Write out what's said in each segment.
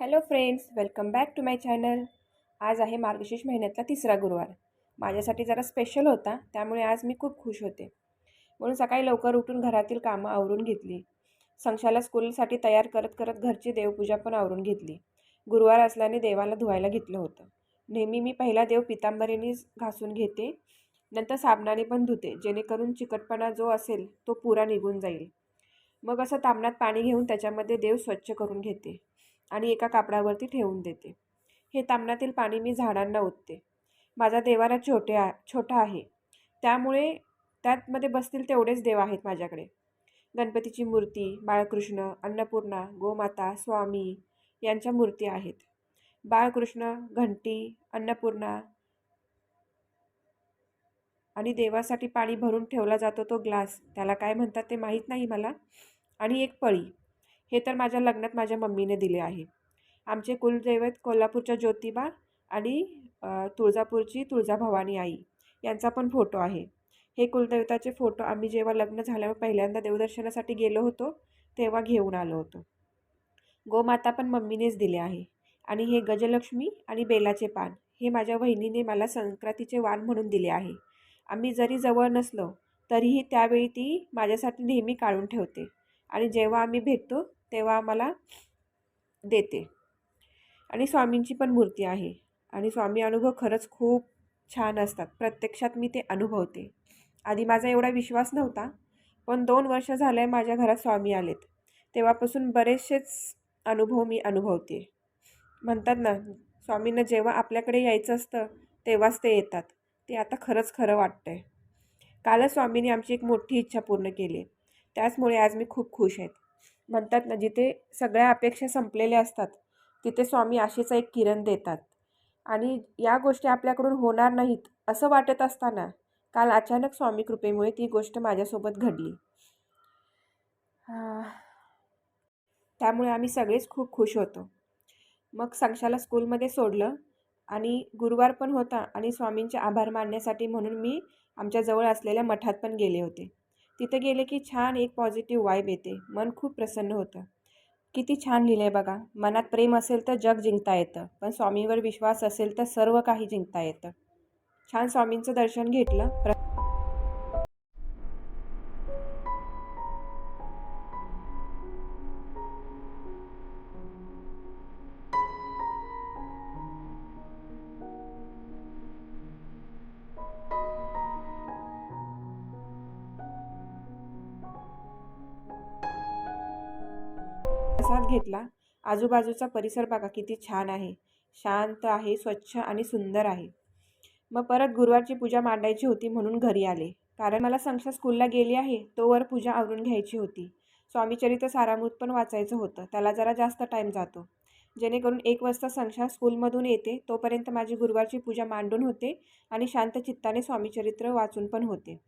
Hello friends welcome back to my channel आज आहे मार्गशीर्ष महिन्यातला तिसरा गुरुवार. माझ्यासाठी जरा स्पेशल होता त्यामुळे आज मी खूप खुश होते. म्हणून सकाळी लवकर उठून घरातील कामं आवरून घेतली. संशाला स्कूलसाठी तयार करत करत घरची देवपूजा पण आवरून घेतली. गुरुवार असल्याने देवाला धुवायला घेतलं होतं. नेहमी मी पहिला देव पितांबरीने घासून घेते नंतर साबणाने पण धुते जेणेकरून चिकटपणा जो असेल तो पुरा निघून जाईल. मग असं तामणात पाणी घेऊन त्याच्यामध्ये देव स्वच्छ करून घेते. आणि एका कापडावरती ठेवून देते. हे तांबणातील पाणी मी झाडांना ओतते. माझा देवारा छोटे आ छोटा आहे. त्यामुळे त्यातमध्ये बसतील तेवढेच देव आहेत माझ्याकडे. गणपतीची मूर्ती बाळकृष्ण अन्नपूर्णा गोमाता स्वामी यांच्या मूर्ती आहेत. बाळकृष्ण घंटी अन्नपूर्णा आणि देवासाठी पाणी भरून ठेवला जातो तो ग्लास. त्याला काय म्हणतात ते माहीत नाही मला. आणि एक पळी. हे तर माझ्या लग्नात माझ्या मम्मीने दिले आहे. आमचे कुलदैवत कोल्हापूरच्या ज्योतिबा आणि तुळजापूरची तुळजाभवानी आई यांचा पण फोटो आहे. हे कुलदैवताचे फोटो आम्ही जेव्हा लग्न झाल्यावर पहिल्यांदा देवदर्शनासाठी गेलो होतो तेव्हा घेऊन आलो होतो. गोमाता पण मम्मीनेच दिले आहे. आणि हे गजलक्ष्मी आणि बेलाचे पान हे माझ्या वहिनीने मला संक्रांतीचे वाण म्हणून दिले आहे. आम्ही जरी जवळ नसलो तरीही त्यावेळी ती माझ्यासाठी नेहमी काढून ठेवते. आणि जेव्हा आम्ही भेटतो तेव्हा मला देते. आणि स्वामींची पण मूर्ती आहे. आणि स्वामी अनुभव खरंच खूप छान असतात. प्रत्यक्षात मी ते अनुभवते. आधी माझा एवढा विश्वास नव्हता पण दोन वर्ष झालं आहे माझ्या घरात स्वामी आलेत. तेव्हापासून बरेचसेच अनुभव मी अनुभवते. म्हणतात ना स्वामींना जेव्हा आपल्याकडे यायचं असतं तेव्हाच ते येतात. ते आता खरंच खरं वाटतं आहे कालच स्वामींनी आमची एक मोठी इच्छा पूर्ण केली. त्याचमुळे आज मी खूप खुश आहेत म्हणतात ना जिथे सगळ्या अपेक्षा संपलेल्या असतात तिथे स्वामी आशेचा एक किरण देतात. आणि या गोष्टी आपल्याकडून होणार नाहीत असं वाटत असताना काल अचानक स्वामी कृपेमुळे ती गोष्ट माझ्यासोबत घडली. त्यामुळे आम्ही सगळेच खूप खुश होतो. मग संक्षाला स्कूलमध्ये सोडलं आणि गुरुवार पण होता आणि स्वामींचे आभार मानण्यासाठी म्हणून मी आमच्याजवळ असलेल्या मठात पण गेले होते. तिथं गेले की छान एक पॉझिटिव्ह वाईब येते. मन खूप प्रसन्न होतं. किती छान लिहिलं आहे बघा. मनात प्रेम असेल तर जग जिंकता येतं. पण स्वामीवर विश्वास असेल तर सर्व काही जिंकता येतं. छान स्वामींचं दर्शन घेतलं. प्र प्रसाद घेतला. आजूबाजूचा परिसर बघा किती छान आहे. शांत आहे स्वच्छ आणि सुंदर आहे. मग परत गुरुवारची पूजा मांडायची होती म्हणून घरी आले. कारण मला संक्षा स्कूलला गेली आहे तोवर पूजा आवरून घ्यायची होती. स्वामीचरित्र सारामृत पण वाचायचं होतं त्याला जरा जास्त टाईम जातो. जेणेकरून एक वाजता संक्षा स्कूलमधून येते तोपर्यंत माझी गुरुवारची पूजा मांडून होते आणि शांत चित्ताने स्वामीचरित्र वाचून पण होते.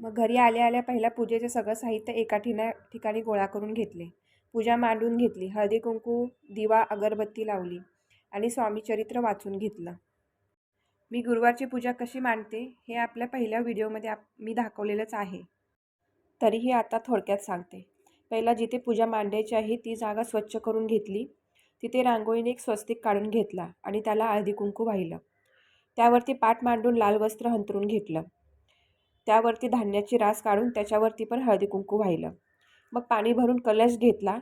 मग घरी आल्या आल्या पहिल्या पूजेचे सगळं साहित्य एका ठिना ठिकाणी गोळा करून घेतले. पूजा मांडून घेतली. हळदी कुंकू दिवा अगरबत्ती लावली आणि स्वामीचरित्र वाचून घेतलं. मी गुरुवारची पूजा कशी मांडते हे आपल्या पहिल्या व्हिडिओमध्ये आप मी दाखवलेलंच आहे. तरीही आता थोडक्यात सांगते. पहिला जिथे पूजा मांडायची आहे ती जागा स्वच्छ करून घेतली. तिथे रांगोळीने एक स्वस्तिक काढून घेतला आणि त्याला हळदी कुंकू वाहिलं. त्यावरती पाठ मांडून लाल वस्त्र हंतरून घेतलं. त्यावरती धान्याची रास काढून त्याच्यावरती पण हळदी कुंकू वाहिलं. मग पाणी भरून कलश घेतला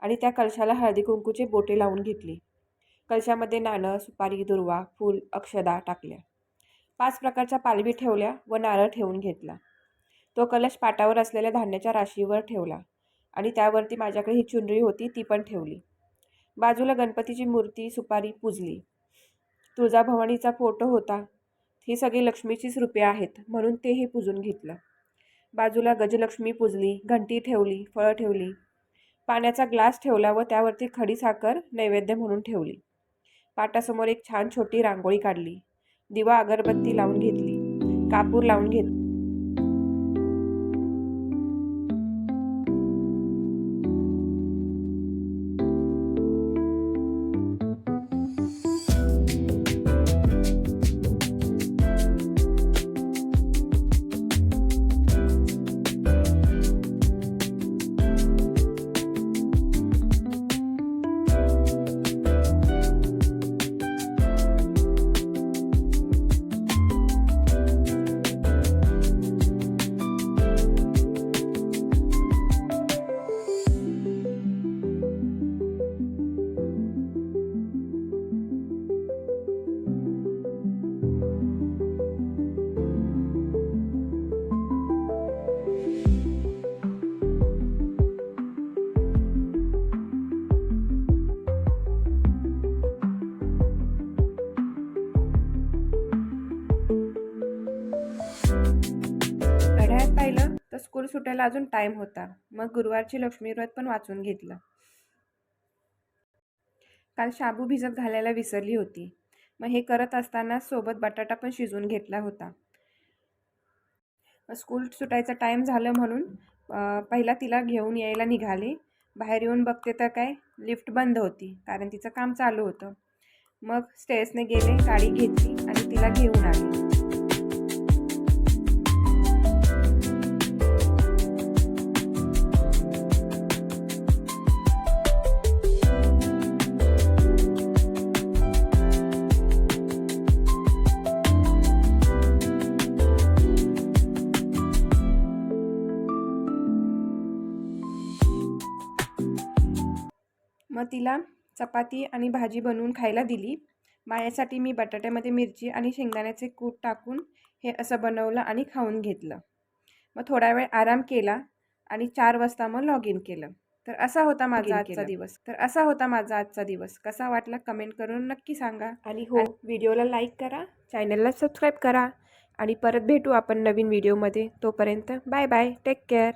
आणि त्या कलशाला हळदी कुंकूचे बोटे लावून घेतली. कलशामध्ये नाणं सुपारी दुर्वा फूल अक्षदा टाकल्या. पाच प्रकारच्या पालवी ठेवल्या व नारळ ठेवून घेतला. तो कलश पाटावर असलेल्या धान्याच्या राशीवर ठेवला आणि त्यावरती माझ्याकडे ही चुनरी होती ती पण ठेवली. बाजूला गणपतीची मूर्ती सुपारी पूजली. तुळजाभवानीचा फोटो होता. ही सगळी लक्ष्मीचीच रूपे आहेत म्हणून तेही पूजून घेतलं. बाजूला गजलक्ष्मी पूजली घंटी ठेवली फळं ठेवली. पाण्याचा ग्लास ठेवला व त्यावरती खडी साखर नैवेद्य म्हणून ठेवली. पाटासमोर एक छान छोटी रांगोळी काढली. दिवा अगरबत्ती लावून घेतली. कापूर लावून घेतली तर स्कूल सुटायला अजून टाईम होता. मग गुरुवारची लक्ष्मीव्रत पण वाचून घेतलं. काल शाबू भिजत घालायला विसरली होती. मग हे करत असताना सोबत बटाटा पण शिजवून घेतला होता. स्कूल सुटायचा टाईम झालं म्हणून पहिला तिला घेऊन यायला निघाले. बाहेर येऊन बघते तर काय लिफ्ट बंद होती कारण तिचं काम चालू होतं. मग स्टेअर्सने गेले गाडी घेतली आणि तिला घेऊन आली. मग तिला चपाती आणि भाजी बनवून खायला दिली. माझ्यासाठी मी बटाट्यामध्ये मिरची आणि शेंगदाण्याचे कूट टाकून हे असं बनवलं आणि खाऊन घेतलं. मग थोडा वेळ आराम केला आणि चार वाजता मग लॉग इन केलं. तर असा होता माझा आजचा दिवस. तर असा होता माझा आजचा दिवस. कसा वाटला कमेंट करून नक्की सांगा. आणि हो व्हिडिओला लाईक करा चॅनलला सबस्क्राईब करा आणि परत भेटू आपण नवीन व्हिडिओमध्ये तोपर्यंत बाय बाय टेक केअर